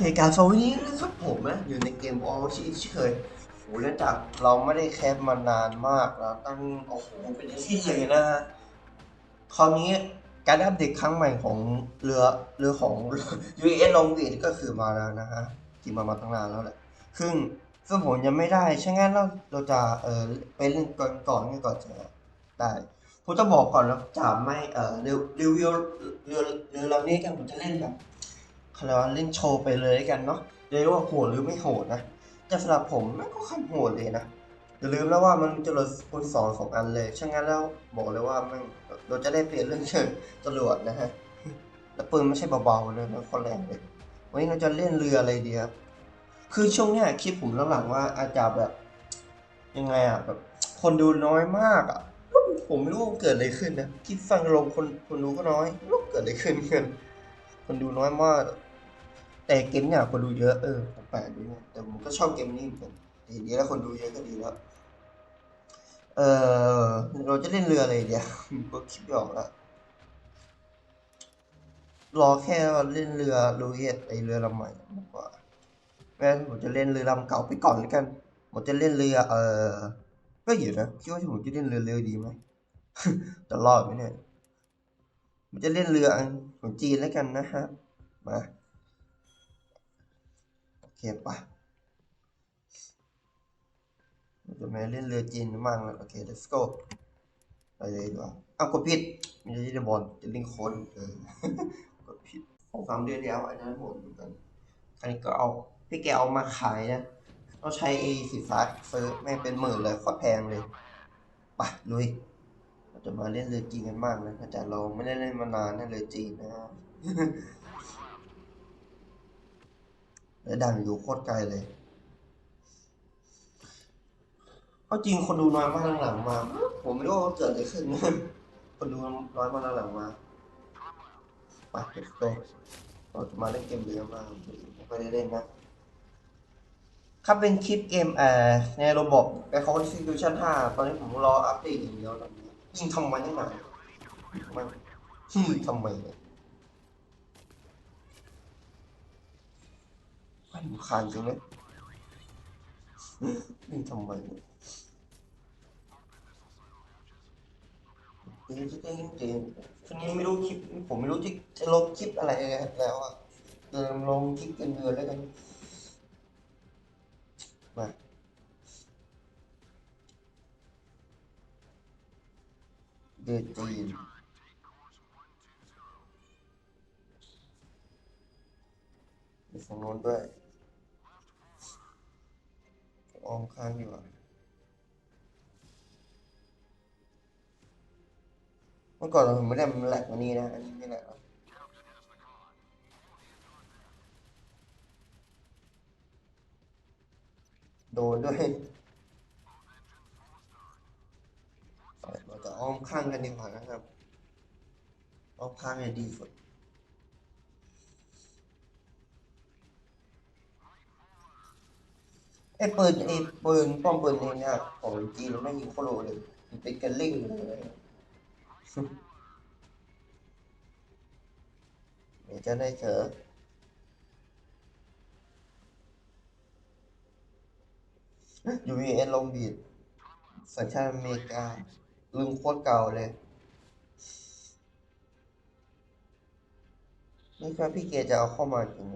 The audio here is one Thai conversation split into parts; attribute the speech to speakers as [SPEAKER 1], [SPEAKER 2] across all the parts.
[SPEAKER 1] เคการสวัสดีนะครับผมนะอยู่ในเกมออลชิเฉยโหเนื่องจากเราไม่ได้แคปมานานมากแล้วตั้งโอ้โหเป็นที่เลยนะฮะคราวนี้การอัปเดตครั้งใหม่ของเรือเรือของ US Long Beach ก็คือมาแล้วนะฮะที่มามาตั้งนานแล้วแหละซึ่งซึ่งผมยังไม่ได้ใช่งั้นเราเราจะเออไปเล่นก่อนก่อนกันก่อนจะได้ผมจะบอกก่อนแล้วจะไม่เออรีรีวิวเรือเรือลำนี้กันผมจะเล่นแบบ เขาเรียกว่าเล่นโชว์ไปเลยกันเนาะเรียกว่าโหดหรือไม่โหดนะแต่สำหรับผมมันก็ค่อนโหดเลยนะอย่าลืมแล้วว่ามันจะลดคูณสองสองอันเลยฉะนั้นแล้วบอกเลยว่ามันเราจะได้เปลี่ยนเรื่องเชิงจรวดนะฮะแล้วปืนไม่ใช่เบาๆเลยนะคนแรงเลยวันนี้เราจะเล่นเรืออะไรดีครับคือช่วงเนี้ยคลิปผมหลังๆว่าอาจจะแบบยังไงอะแบบคนดูน้อยมากอะผมไม่รู้ว่าเกิดอะไรขึ้นนะคลิปฟังลงคนคนดูก็น้อยรู้เกิดอะไรขึ้นกันคนดูน้อยมาก แต่เกมเนี่ยคนดูเยอะเออแปลกดีนะแต่ผมก็ชอบเกมนี้เหมือนกันดีดีแล้วคนดูเยอะก็ดีแล้ว เออเราจะเล่นเรืออะไรเดียวก็คิดไม่ออกละรอแค่ว่าเล่นเรือลูเอสไอเรือลำใหม่มากกว่าแม้ผมจะเล่นเรือลำเก่าไปก่อนแล้วกันผมจะเล่นเรือ เออก็อยู่นะคิดว่าผมจะเล่นเรือเรือดีไหมจะรอดไหมเนี่ยผมจะเล่นเรือของจีนแล้วกันนะฮะมา โอเคปะจะมาเล่นเรือจีนมั่งแล้วโอเค let's go ไปเลยดีกว่าอ้าวกดผิดม่ใช่จะบอลจะลิงก์โคนเออกดผิดของสามเดือนแล้วอันนั้นหมดเหมือนกันอันนี้ก็เอาพี่แกเอามาขายนะต้องใช้ไอ้สีฟ้าซื้อแม่งเป็นหมื่นเลยโคตรแพงเลยไปลุยเราจะมาเล่นเรือจีนกันบ้างนะแต่เราไม่ได้เล่นมานานนะเรือจีนนะฮะ แล้วดังอยู่โคตรไกลเลยเพราะจริงคนดูน้อยมากหลังๆมา ผมไม่รู้ว่าเกิดอะไรขึ้น คนดูน้อยมากหลังๆมาไป let's go เราจะมาเล่นเกมเรือมาไม่ได้เล่นนะครับเป็นคลิปเกมเอ่อในระบบในคอมฟิวชั่น5ตอนนี้ผมรออัปเดตอย่างเดียวตอนนี้ยิงทำไมตั้งนานมันยิงทำไมเนี่ยมัน คานจังเลยยิงทำไมเนี่ยจริงจริงจริงช่วงนี้ไม่รู้คลิป ผมไม่รู้จะจะลงคลิปอะไรแล้วอะเดินลงคลิปกันเดือนแล้วกันมาเดือนจีนมีฝั่งโน้นด้วย ออมค้างอยู่อะเมื่อก่อนเราไม่ได้มันแหลกกว่านี้นะ อันนี้ไม่แหลกหรอกโดนด้วยเราจะอ้อมข้างกันดีกว่านะครับ อ้อมข้างเนี่ยดีสุด ไอ้ปืนไอ้ปืนป้อมปืนเองเนี่ยของจีนไม่ยิงโคโลเลยมันเป็นกันเล่งเลยเดี๋ยวจะได้เจอยูวีเอ็นลงบีดสัญชาติอเมริกาลุงโคตรเก่าเลยนี่ครับพี่เกจะเอาเข้ามาจริงไหม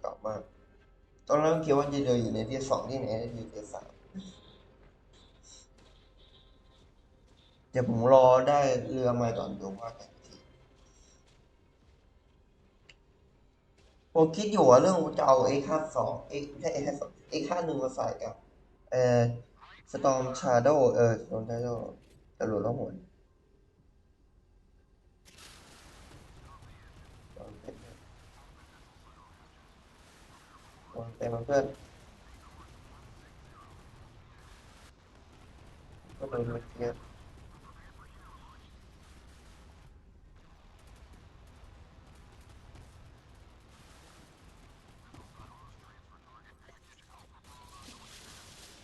[SPEAKER 1] เก่ามาก ตอนแรกคิดว่าจะเดินอยู่ในที่สองที่ไหนในที่สามเดี๋ยวผมรอได้เรือมาก่อนดูว่ากันทีผมคิดอยู่ว่าเรื่องจะเอาเอ็กห้าสองเอ็กไอ้สองเอ็กห้าหนึ่งมาใส่กับเอ่อสตอมชาร์โดเออสตอมชาร์โดตำรวจล่องหน เต็มเพื่อนก็เลยมาเทียบ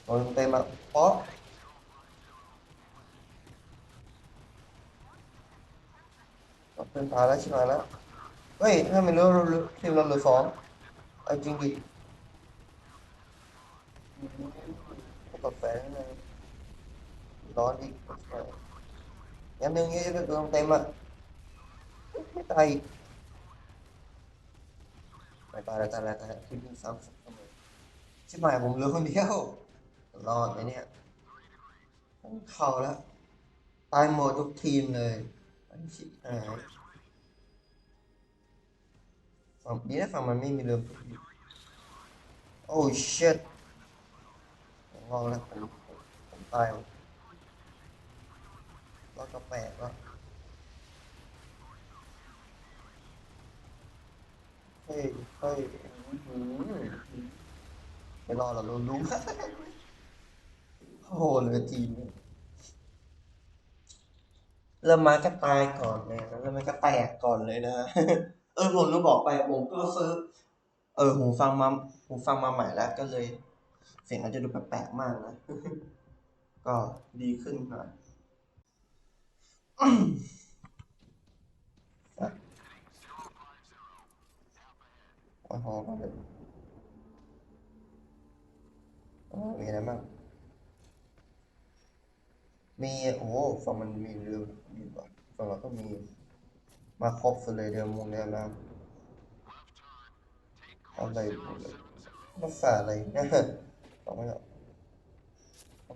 [SPEAKER 1] โดนเต็มอะเพราะเพื่อนพาแล้วใชิบหายแล้วเฮ้ยถ้าไม่รู้ทีมเราเหลือสองไปเอาจริงดิกาแฟข้างใน ร้อนอีกกาแฟงั้นหนึ่งยี่สิบเติมเต็มอะไม่ตายไม่ตายแล้วตายแล้วตายแล้วที่นี่ซ้ำเสมอชิบหายผมเหลือคนเดียว รอดไหมเนี่ยต้องเข้าแล้ว ตายหมดทุกทีมเลยไอ้ชิบหายฝั่งนี้นะฝั่งมันไม่มีเรือโอ้ชิตผมลองแล้วผมผมผมตาย แล้วรอดก็แปลกแล้วเฮ้ยเฮ้ยอื้อหือไม่รอดหรอกลุงลุงโอ้โหเหลือทีมเนี่ยเริ่มมาก็ตายก่อนเลยนะเริ่มมาก็แตกก่อนเลยนะ เออผมต้องบอกไปผมก็ซื้อ เออหูฟังมาหูฟังมาใหม่แล้วก็เลย เสียงอาจจะดูแปลกๆมากนะ ก็ดีขึ้นหน่อย อะโอ้โหก็เลยอ๋อมีอะไรบ้างมีโอ้โหฝั่งมันมีเรือมีว่ะฝั่งเราก็มีมาครบสุดเลยเรือมุงเรือน้ำอะไรหมดเลยภาษาอะไรเนี่ยบอกไม่ออก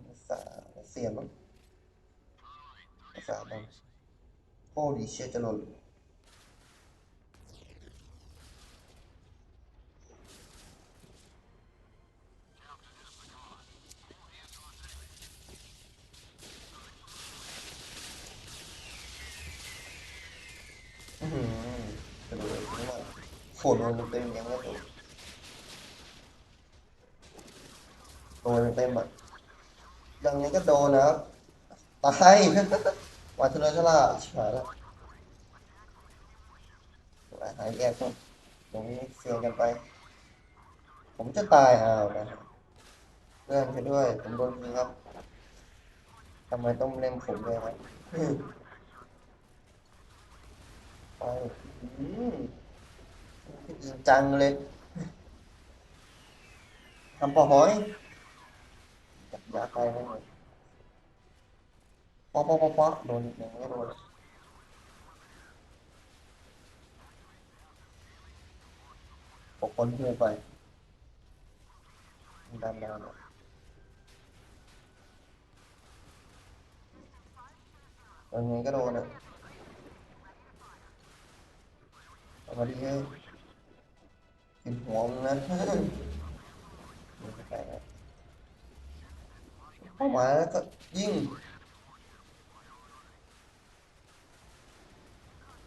[SPEAKER 1] ภาษารัสเซียมั้ง ภาษาอะไรโอ้ดิเชยจะหล่นอื้อหือกระโดดเลยข้างหน้าโคตรโดนเต็มๆยังไม่ถูกโดนเต็มๆอะอย่างนี้ก็โดนนะครับตาย วันทุเรศชลาชิบหายแล้วหายแยกก่อนตรงนี้เสียงกันไป ผมจะตายอ้าวนะเลื่อนไปด้วยผมโดนยิงครับทำไมต้องเล่นผมด้วยครับไปจังเลยทำปอหอยจับยาไปให้หน่อย ป๊อปป๊อปป๊อปป๊อปโดนอีกหนึ่งไม่โดนปกคนเพูไปดันดานเนี่ยยังไงก็โดนอะเอามาดิเฮ้กินหัวมึงนะเข้ามาแล้วก็ยิง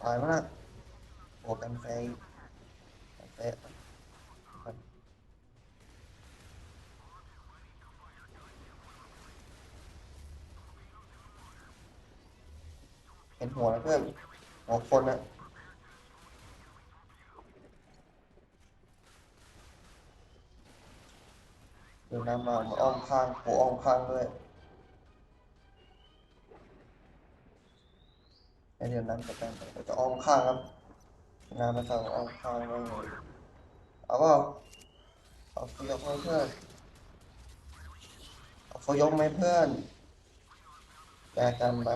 [SPEAKER 1] ตายมากโอ้กันไฟกันไฟเห็นหัวแล้วเพื่อนหัวคนอะเดี๋ยวน้ำมามาอ้อมข้างโผอ้อมข้างด้วย ไอเดียวน้ำจะแปลงไปจะอ้อมข้างครับน้ำมาทางอ้อมข้างไม่เลยเอาเปล่าเอาฟยกไหมเพื่อนเอาฟยกไหมเพื่อนแจกกันมา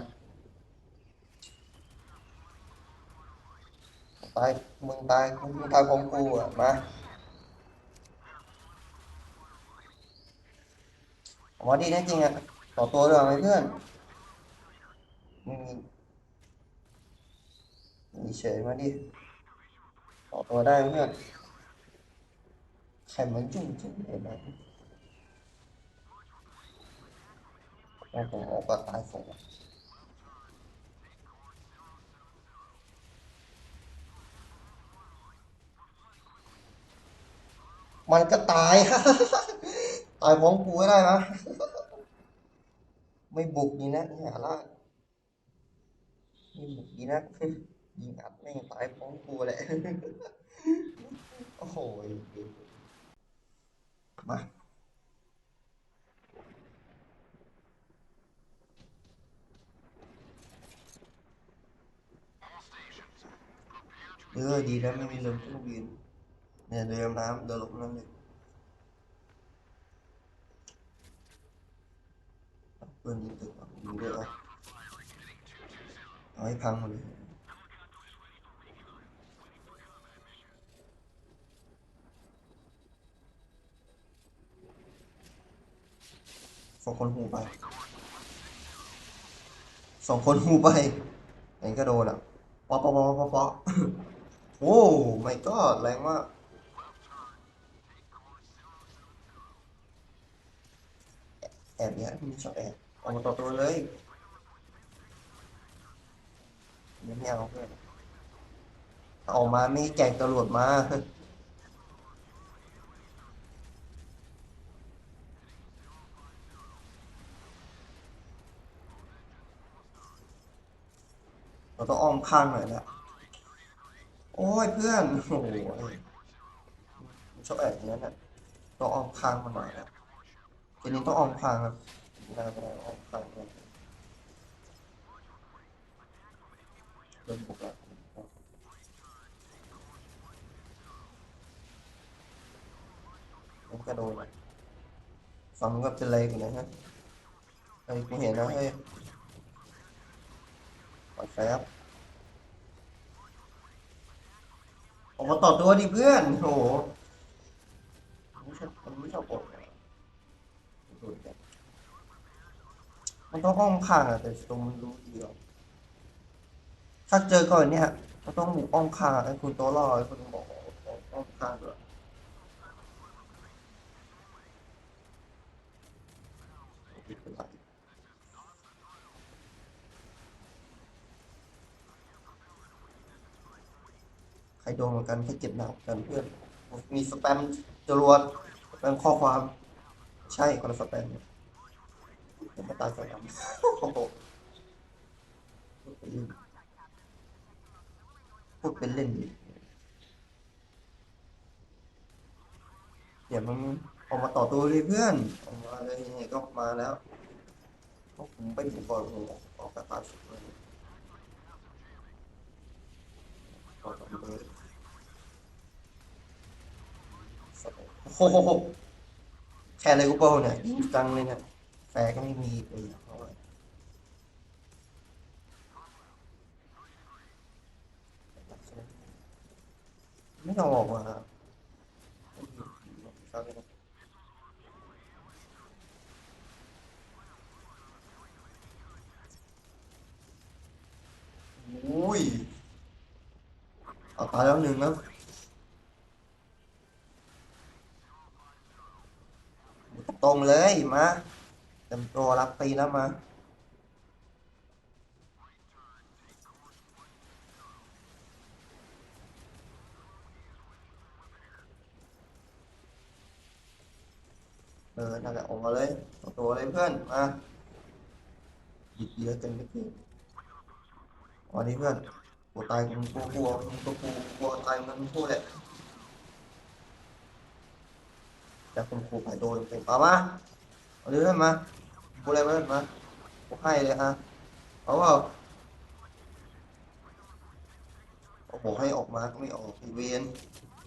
[SPEAKER 1] ตายมึงตายมึงตายของกูอะมาเอามาดีแน่จริงอะต่อตัวด้วยไหมเพื่อน มีเฉยมาดิต่อตัวได้เพื่อนใครมันจุ้งจุ้งเลยนะโอ้โหก็ตายฝงมันก็ตาย ตายพร้อมกูก็ได้นะ ไม่บุกนี่นะนี่หาล่านี่บุกดีนะ ยิงอัดแม่งตายพร้อมกูแหละ โอ้โห มาเออดีแล้วไม่มีเรือเครื่องบินอย่าเดินน้ำเดินลงน้ำเลยเพื่อนยิงตึกอยิงด้วยอะเอาให้พังหมดเลย สองคนหูไปสองคนหูไปเอันนี้ก็โดนอะป๊อปป๊อปป๊อปอปอโอ้ไม่ก็แรงมากแอบเนี่ยม่ชอบแอบออกมาต่อตัวเลยยังไม่เอาเพื่อนออกมาไม่แจกตำรวจมา เราต้องอ้อม ข้างหน่อยละโอ้ยเพื่อนโอ้ยชอบแอบอย่างนั้นน่ะต้องออมข้างมันหน่อยนะทีนี้ต้องออมข้างครับไม่ได้ไม่ได้ออมข้างเลยเริ่มบุกแล้วผมกระโดดเลยฟังมันก็เป็นไรกันนะฮะไอ้กูเห็นนะเฮ้ยปล่อยแฟบ ออกมาต่อตัวดิเพื่อนโหมันไม่ชอบมันไม่ชอบกดมันต้องอ้องข้างอะแต่ตรงมันรู้ดีหรอกถ้าเจอก่อนเนี่ยมันต้องหมูอ้อมข้างไอ้คุณตัวล่อไอ้คุณบอกอ้อมข้างด้วยไม่เป็นไร ใคร โดนเหมือนกันแค่เจ็บหนักกันเพื่อนมีสแปมจรวดสแปมข้อความ ใช่คนละสแปมจะมาตายสแปมโอ้โหพูดเป็นเล่นดิเดี๋ยวมันออกมาต่อตัวเลยเพื่อนออกมาเลยยังไงก็มาแล้วเพราะผมไปถึงก่อนผมออกกระตาสุดเลยออกมาสุดเลย โอ้โหแค่เลยกูเปิลเนี่ยยิงจังเลยเนี่ยแฟร์ก็ไม่มีเลยเพราะว่าไม่ต้องออกมาอุ้ยเอาตาแล้วหนึ่งแล้ว ต รงเลยมาเต็มตัวรับตีแล้วมาเออนั่นแหละออกมาเลยตัวเลยเพื่อนมาหยิบเยอะเต็มไปหมดวันนี้เพื่อนกลัวตายกูกลัวกลัวมึงก็กลัวกลัวตายมันพูดแหละ แต่คุณครูไปโดนเป็นเอามาเอาเรื่องมาพูอะไรมามาผมให้เลยอะเอาเปล่าเอาบอกให้ออกมาก็ไม่ออกอีเวน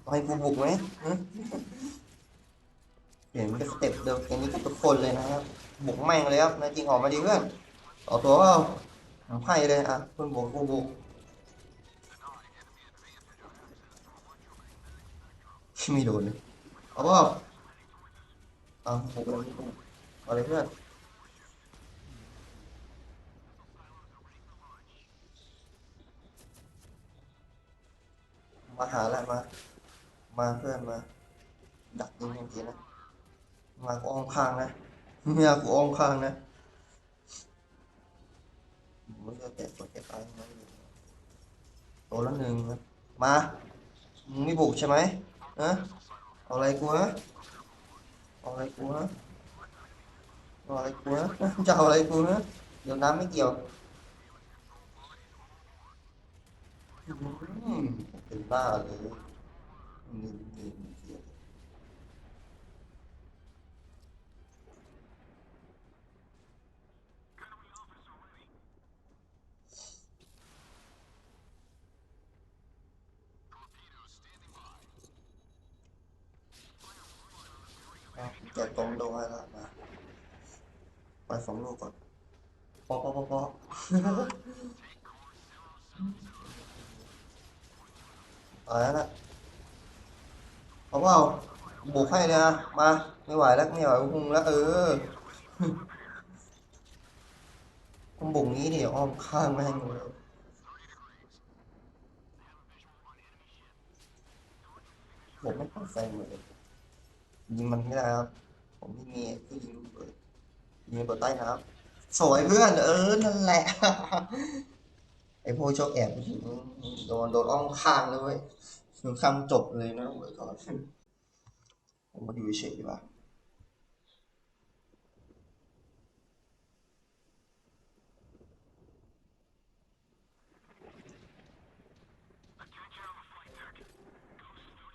[SPEAKER 1] เอาให้กูบุกไหมเปลี่ยนมันเป็นสเต็ปเดิมอย่นี้กับทุกคนเลยนะครับบุกแม่งเลยครับนายจริงออกมาดีเพื่อนต่อตัวเปล่าผมให้เลยอะเพื่อนบุกกูบุกไม่โดนเลยเอาเปล่า เอาบุกเลยบุกเอาเลยเพื่อนมาหาล้วมา มาเพื่อนมา ดักยิงทันทีนะมากูอ้อมข้างนะเมียกูอ้อมข้างนะมันจะแตะตัวแตะตายนะตัวละหนึ่งนะมามึงไม่บุกใช่ไหมนะเอาอะไรกูฮะ เอาอะไรกูฮะเอาอะไรกูฮะจะเอาอะไรกูฮะเดี๋ยวน้ำไม่เกี่ยวอืมเป็นบ้าเลยนี่นี่นี่ แจกตรงโดนให้ละมา ไปสองลูกก่อนปอปอปอปอตายแล้วนะเอาเปล่าบุกให้เลยนะ มา ไม่ไหวแล้วไม่ไหวพุงแล้วเออผมบุกนี้ดิอ้อมข้างแม่งเลยผมไม่ต้องแซงเลยยิงมันไม่ได้ครับ ผมไม่มีผู้ยิงลูกเลย ยิงบนใต้น้ำสวยเพื่อน เออ นั่นแหละ ไอพวกชอบแอบโดนโดนอ้อมข้างเลยเว้ยคือคำจบเลยนะเว้ยก่อนผมมาอยู่เฉยดีกว่า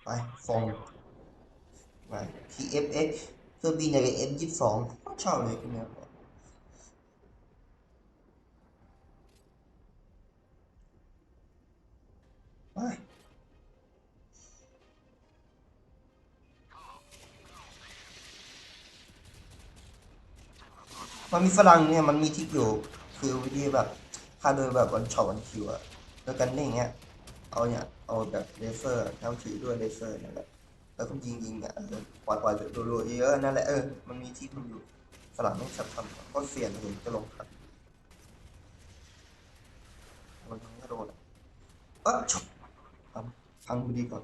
[SPEAKER 1] ไปฟองมา TFX เครื่องบินใหญ่ F22 ชอบเลยเนี่ยมันมีฝรั่งเนี่ยมันมีทิกอยู่คือวิธีแบบถ้าโดยแบบวันช็อตวันคิวอะแล้วกันได้อย่างเงี้ยเอาเนี่ยเอาแบบเลเซอร์เท้าถือด้วยเลเซอร์นั่นแหละ แล้วก็ยิงยิงๆอะเออปล่อยปล่อยรัวๆเยอะนั่นแหละเออมันมีที่มันอยู่สลับต้องับทำก็เสี่ยงถึงจะลงครับมันก็โดนอะเออชกทำพังดีก่อน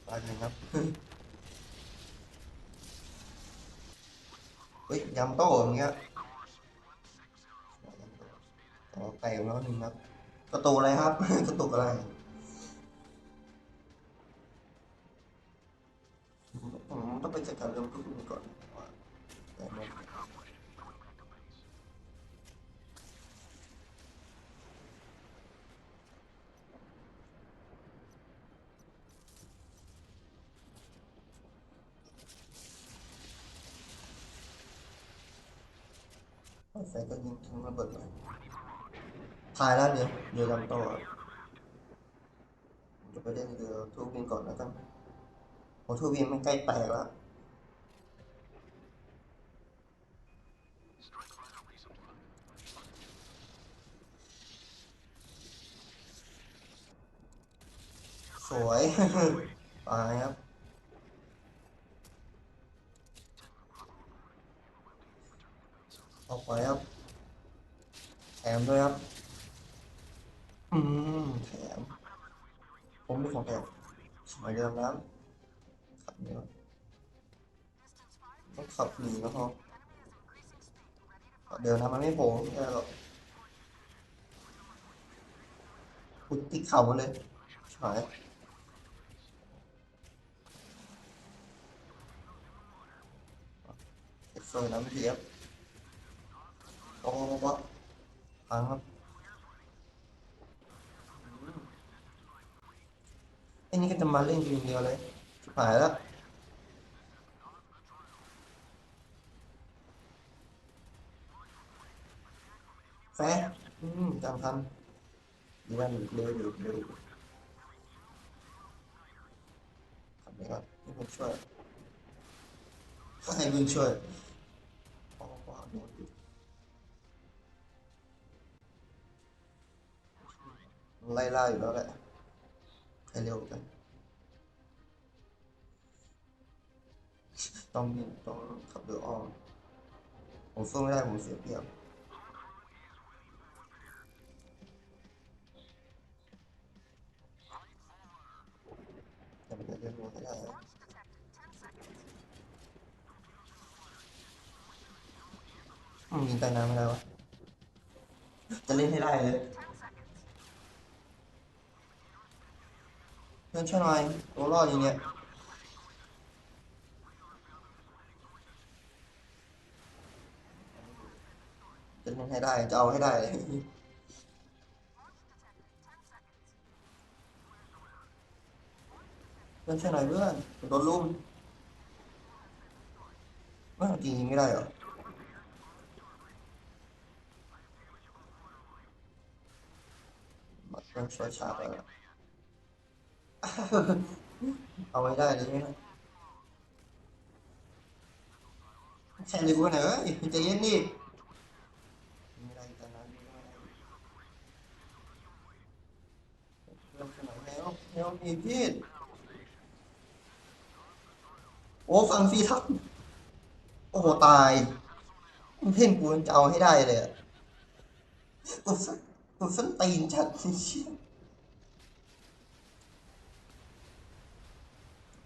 [SPEAKER 1] อันนึงครับ เฮ้ยยำโต้เหมือนกันต่อไปแล้วหนึ่งครับประตูอะไรครับประตูอะไรผมต้องไปจัดการเรื่องทุกอย่างก่อน ไฟก็ยิงทิ้งระเบิดเลยทายแล้วเดี๋ยเรือลำโต้อะผมจะไปเล่นเรือทูบินก่อนแล้วกันโอ้ทูบินมันใกล้แตกแล้วสวยตายครับ ออกไปครับ แถมด้วยครับ อืมแถม ผมมีของแถมสมัยเดิมน้ำขับเนี่ยต้องขับหนีแล้วพอเดินนะมันไม่โผล่ไม่ได้หรอกพุดติดเข่ามาเลยหายเอ็กซ์เซอร์น้ำไม่ดีครับ โอ้โหพังครับไอ้นี่ก็จะมาเล่นอยู่เดียวเลยชิบหายแล้วแฟอืมจำทันดีว่าเร็วเร็วเร็วทำไปก่อนให้ผมช่วยถ้าให้วิ่งช่วย ไล่ล่าอยู่แล้วแหละให้เร็วกันต้องมีต้องขับเรืออ้อมผมสู้ไม่ได้ผมเสียเปรียบแต่มันจะเรียนรู้ให้ได้นะอืมยิงใต้น้ำไม่ได้วะจะเล่นให้ได้เลย เพื่ อนช่วยหน่อยตัวรอดอย่างเนี้ยจะเล่นให้ได้จะเอาให้ได้เลยเพื่อนช่วยหน่อยเพื่อนโดนลุมไม่จริงไม่ได้เหรอมาเพื่อนช่วยชาร์จแล้ว เอาไว้ได้เลยนะแค่เลยกูหน่อยเอ้ยใจเย็นดิไม่ได้ตอนนั้นไม่ได้เริ่มสมัยแล้วแล้วมีพี่โอ้ฟังซีทับโอ้โหตายเพ่นกูจะเอาให้ได้เลยอะตัวสันตัวสันตีนจัดเชี่ย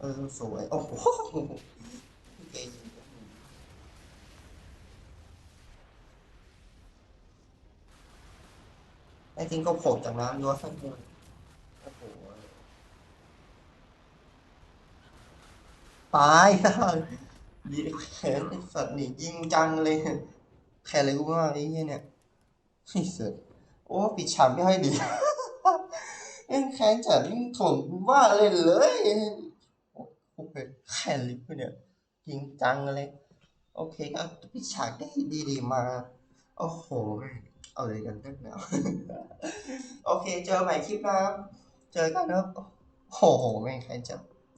[SPEAKER 1] ออสวย โอ้โหเก่งไอ้จริงก็โผล่จากน้ำด้วยโอ้โหตายนะยีแขนสัตว์นี่ยิงจังเลย แขนเลยกูมากไอ้เหี้ยเนี่ยไอ้สัตว์โอ้ปิดฉากไม่ให้ดีเอ็งแขนจัดยิ่งถ่วงว่าเลยเลย กูเคแค่ลิฟต์เนี่ยจริงจังเลย โอเคก็พี่ฉากได้ดีดีๆมา โอ้โห เอาเลยกันตั้งแล้ว โอเค เจอใหม่คลิปนะครับ เจอกันนะโอ้โห แม่งใครจะ